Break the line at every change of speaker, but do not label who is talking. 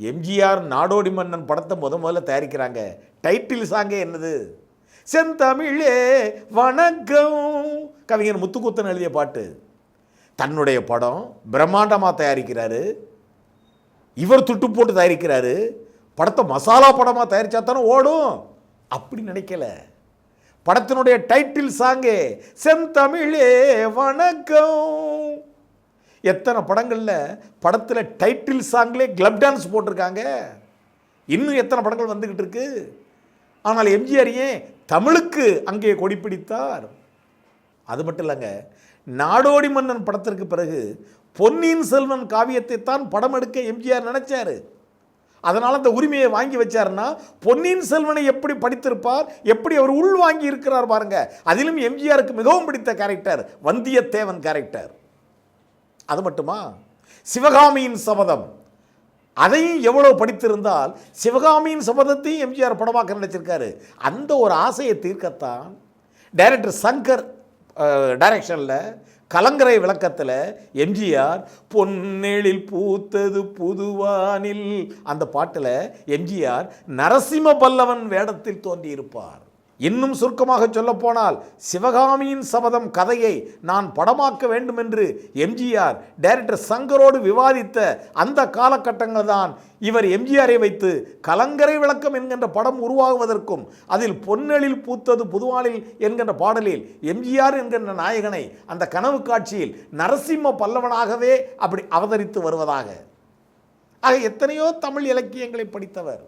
எம்ஜிஆர் நாடோடி மன்னன் படத்தை முத முதல்ல தயாரிக்கிறாங்க. டைட்டில் சாங்கே என்னது? செந்தமிழே வணக்கம். கவிஞர் முத்துக்குத்தன் எழுதிய பாட்டு. தன்னுடைய படம் பிரம்மாண்டமாக தயாரிக்கிறாரு. இவர் துட்டு போட்டு தயாரிக்கிறாரு. படத்தை மசாலா படமாக தயாரிச்சா தானே ஓடும். அப்படி நினைக்கல. படத்தினுடைய டைட்டில் சாங்கே செந்தமிழே வணக்கம். எத்தனை படங்களில் படத்தில் டைட்டில் சாங்லேயே கிளப் டான்ஸ் போட்டிருக்காங்க. இன்னும் எத்தனை படங்கள் வந்துக்கிட்டு இருக்கு? ஆனால் எம்ஜிஆர் ஏன் தமிழுக்கு அங்கே கொடி பிடித்தார்? அது மட்டும் இல்லைங்க நாடோடி மன்னன் படத்திற்கு பிறகு பொன்னியின் செல்வன் காவியத்தை தான் படம் எடுக்க எம்ஜிஆர் நினைச்சாரு. அதனால் அந்த உரிமையை வாங்கி வச்சாருன்னா பொன்னியின் செல்வனை எப்படி படித்திருப்பார் எப்படி அவர் உள் வாங்கி இருக்கிறார் பாருங்க. அதிலும் எம்ஜிஆருக்கு மிகவும் பிடித்த கேரக்டர் வந்தியத்தேவன் கேரக்டர் அது மட்டுமா? சிவகாமியின் சபதம். அதையும் எவ்வளோ படித்திருந்தால் சிவகாமியின் சபதத்தையும் எம்ஜிஆர் படமாக்க நினைச்சிருக்காரு. அந்த ஒரு ஆசையை தீர்க்கத்தான் டைரக்டர் சங்கர் டைரக்ஷனில் கலங்கரை விளக்கத்தில் எம்ஜிஆர் பொன்னெழில் பூத்தது புதுவானில் அந்த பாட்டில் எம்ஜிஆர் நரசிம்ம பல்லவன் வேடத்தில் தோன்றியிருப்பார். இன்னும் சுருக்கமாக சொல்லப்போனால் சிவகாமியின் சபதம் கதையை நான் படமாக்க வேண்டும் என்று எம்ஜிஆர் டைரக்டர் சங்கரோடு விவாதித்த அந்த காலகட்டங்கள் தான் இவர் எம்ஜிஆரை வைத்து கலங்கரை விளக்கம் என்கின்ற படம் உருவாகுவதற்கும் அதில் பொன்னெழில் பூத்தது புதுவானில் என்கின்ற பாடலில் எம்ஜிஆர் என்கின்ற நாயகனை அந்த கனவு காட்சியில் நரசிம்ம பல்லவனாகவே அப்படி அவதரித்து வருவதாக. ஆக எத்தனையோ தமிழ் இலக்கியங்களை படித்தவர்